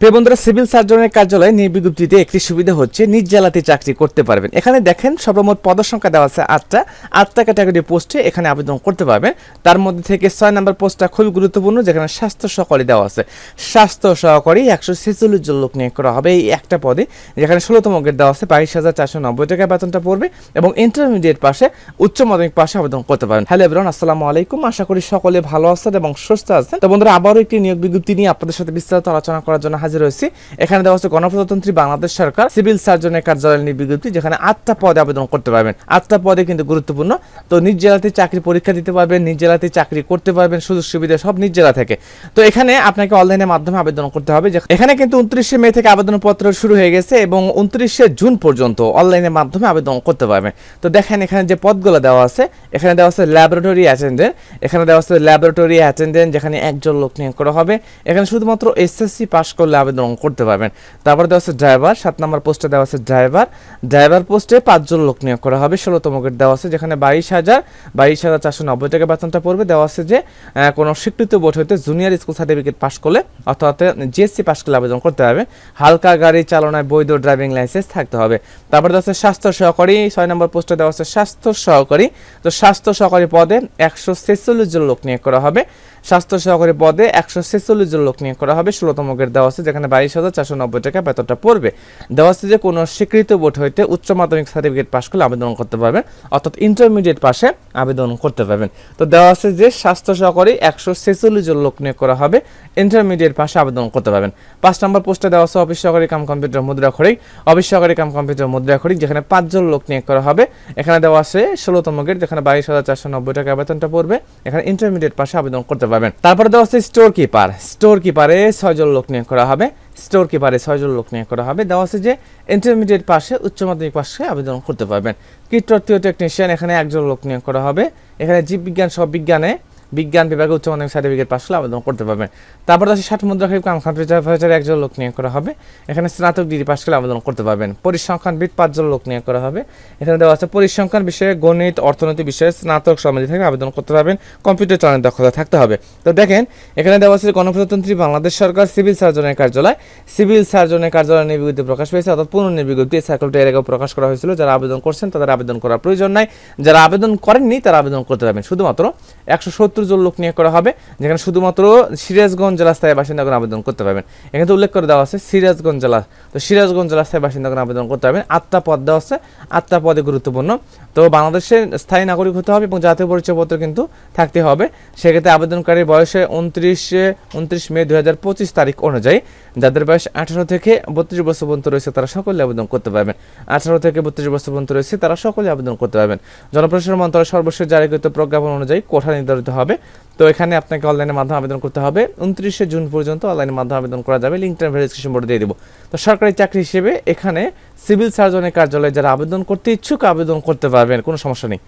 বন্ধুরা, সিভিল সার্জনের কার্যালয়ে বিজ্ঞপ্তিতে একটি সুবিধা হচ্ছে, নিজ জেলাতে চাকরি করতে পারবেন। এখানে দেখেন, সর্বমোট পদসংখ্যা দেওয়া আছে আটটা। আটটা ক্যাটাগরি পোস্টে এখানে আবেদন করতে পারবেন। তার মধ্যে থেকে ছয় নম্বর পোস্টটা খুবই গুরুত্বপূর্ণ, যেখানে স্বাস্থ্য সহকারী দেওয়া আছে। স্বাস্থ্য সহকারী একশো ছেচল্লিশ জন লোক নিয়োগ করা হবে এই একটা পদে, যেখানে ষোলোতম গ্রেড দেওয়া আছে, বাইশ হাজার চারশো নব্বই টাকা বেতনটা পড়বে এবং ইন্টারমিডিয়েট পাশে, উচ্চ মাধ্যমিক পাশে আবেদন করতে পারবেন। হ্যালো এভরন আসসালামু আলাইকুম। আশা করি সকলে ভালো আছেন এবং সুস্থ আছেন। তো বন্ধুরা, আবারও একটি নিয়োগ বিজ্ঞপ্তি নিয়ে আপনাদের সাথে বিস্তারিত আলোচনা করার জন্য হাজির হয়েছি। এখানে দেওয়া হচ্ছে গণপ্রজাতন্ত্রী বাংলাদেশ সরকার, সিভিল সার্জনের কার্যালয় নিয়োগ বিজ্ঞপ্তি যেখানে আটটা পদে আবেদন করতে পারবেন। আটটা পদে কিন্তু গুরুত্বপূর্ণ। তো নিজ জেলাতে চাকরি পরীক্ষা দিতে পারবেন, নিজ জেলাতে চাকরি করতে পারবেন, সুযোগ সুবিধা সব নিজ জেলা থেকে। তো এখানে আপনাকে অনলাইনের মাধ্যমে আবেদন করতে হবে। এখানে কিন্তু উনত্রিশে মে থেকে আবেদনপত্র শুরু হয়ে গেছে এবং উনত্রিশে জুন পর্যন্ত অনলাইনের মাধ্যমে আবেদন করতে পারবেন। তো দেখেন এখানে যে পদগুলো দেওয়া আছে, এখানে দেওয়া আছে ল্যাবরেটরি অ্যাটেন্ডেন্ট, এখানে দেওয়া আছে ল্যাবরেটরি অ্যাটেন্ডেন্ট, যেখানে একজন লোক নিয়োগ করা হবে। এখানে শুধুমাত্র এসএসসি পাস করলে আবেদন করতে পারবেন। তারপরে দেওয়া আছে ড্রাইভার, সাত নম্বর পোস্টে দেওয়া আছে ড্রাইভার। ড্রাইভার পোস্টে পাঁচজন লোক নিয়োগ করা হবে ষোলোতম গ্রেড দেওয়া আছে, যেখানে বাইশ হাজার বাইশ হাজার চারশো নব্বই টাকা বেতনটা পড়বে। দেওয়া আছে যে কোনো স্বীকৃত বোর্ড হইতে জুনিয়র স্কুল সার্টিফিকেট পাস করলে অর্থাৎ জিএসসি পাস করলে আবেদন করতে হবে। হালকা গাড়ি চালনায় বৈধ ড্রাইভিং লাইসেন্স থাকতে হবে। তারপরে দেওয়া আছে স্বাস্থ্য সহকারী, ছয় নম্বর পোস্টে দেওয়া আছে স্বাস্থ্য সহকারী। তো স্বাস্থ্য সহকারী পদে একশো ছেচল্লিশ জন লোক নিয়োগ করা হবে। স্বাস্থ্য সহকারী পদে একশো ছেচল্লিশ জন লোক নিয়োগ করা হবে ষোলোতম গ্রেড দেওয়া আছে যেখানে বাইশ হাজার চারশো নব্বই টাকা বেতনটা পড়বে। দেওয়া আছে যে কোনো স্বীকৃত বোর্ড হইতে উচ্চ মাধ্যমিক সার্টিফিকেট পাস করলে আবেদন করতে পারবেন, অর্থাৎ ইন্টারমিডিয়েট পাশে আবেদন করতে পারবেন। তো দেওয়া আছে যে স্বাস্থ্য সহকারী একশো ছেচল্লিশ জন লোক নিয়োগ করা হবে ইন্টারমিডিয়েট পাশে আবেদন করতে পারবেন। পাঁচ নম্বর পোস্টে দেওয়া আছে অফিস সহকারী কাম কম্পিউটার মুদ্রা খড়িক অফিস সহকারী কাম কম্পিউটার মুদ্রা খড়িক যেখানে পাঁচজন লোক নিয়োগ করা হবে। এখানে দেওয়া আছে ষোলোতম গ্রেড, যেখানে বাইশ হাজার চারশো নব্বই টাকা বেতনটা পড়বে। এখানে ইন্টারমিডিয়েট পাশে আবেদন করতে পারবেন। তারপরে দেওয়া আছে স্টোর কিপার স্টোর কিপারে ছয়জন লোক নিয়োগ করা হবে। স্টোর কিপারে ছয়জন লোক নিয়োগ করা হবে। দেওয়া আছে যে ইন্টারমিডিয়েট পাশে, উচ্চ মাধ্যমিক পাশে আবেদন করতে পারবেন। কীটরতীয় টেকনিশিয়ান এখানে একজন লোক নিয়োগ করা হবে। এখানে জীববিজ্ঞান, সব বিজ্ঞানে বিজ্ঞান বিভাগে উচ্চ মাধ্যমিক সার্টিফিকেট পাস করলে আবেদন করতে পারবেন। তারপর আছে ষাট মুদ্রা খাই কাম একজন লোক নিয়োগ করা হবে। এখানে স্নাতক ডিগ্রি পাস করলে আবেদন করতে পারবেন। পরিসংখ্যানবিদ পাঁচজন লোক নিয়োগ করা হবে। এখানে দেওয়া আছে, পরিসংখ্যান বিষয়ে গণিত, অর্থনীতি বিষয়ে স্নাতক সমাধি থেকে আবেদন করতে পারবেন। কম্পিউটার চালানোর দক্ষতা থাকতে হবে। তো দেখেন, এখানে দেওয়া আছে গণপ্রজাতন্ত্রী বাংলাদেশ সরকার সিভিল সার্জনের কার্যালয়। সিভিল সার্জনের কার্যালয় নির্বিজ্ঞপ্তি প্রকাশ পেয়েছে, অর্থাৎ পুনর্নির্বিজ্ঞপ্তি এই সার্কেলটা এর আগেও প্রকাশ করা হয়েছিল। যারা আবেদন করছেন তাদের আবেদন করার প্রয়োজন নাই। যারা আবেদন করেননি তারা আবেদন করতে পারবেন। শুধুমাত্র একশো সত্তর সত্তর জন লোক নিয়োগ করা হবে, যেখানে শুধুমাত্র সিরাজগঞ্জ জেলা স্থায়ী বাসিন্দাগণ আবেদন করতে পারবেন। এখানে উল্লেখ করে দেওয়া আছে, সিরাজগঞ্জ জেলা, তো সিরাজগঞ্জ জেলা স্থায়ী বাসিন্দাগণ আবেদন করতে পারবেন। আটটা পদ দেওয়া আছে, আটটা পদে গুরুত্বপূর্ণ। তো বাংলাদেশের স্থায়ী নাগরিক হতে হবে এবং জাতীয় পরিচয়পত্র কিন্তু থাকতে হবে। সেক্ষেত্রে আবেদনকারীর বয়সে উনত্রিশে, উনত্রিশ মে দুই হাজার পঁচিশ তারিখ অনুযায়ী, যাদের বয়স আঠারো থেকে বত্রিশ বছর পর্যন্ত রয়েছে তারা সকলে আবেদন করতে পারবেন। আঠারো থেকে বত্রিশ বছর পর্যন্ত রয়েছে তারা সকলে আবেদন করতে পারবেন। জনপ্রশাসন মন্ত্রণালয় সর্বশেষ জারিকৃত প্রজ্ঞাপন অনুযায়ী কোঠা নির্ধারিত হবে। তো এখানে আপনাকে অনলাইনের মাধ্যমে আবেদন করতে হবে। উনত্রিশে জুন পর্যন্ত অনলাইনের মাধ্যমে আবেদন করা যাবে। লিঙ্কটা ভেরিফিকেশন বোর্ডে দিয়ে দেবো। তো সরকারি চাকরি হিসেবে এখানে সিভিল সার্জনের কার্যালয়ে যারা আবেদন করতে ইচ্ছুক, আবেদন করতে পারবেন, কোনো সমস্যা নেই।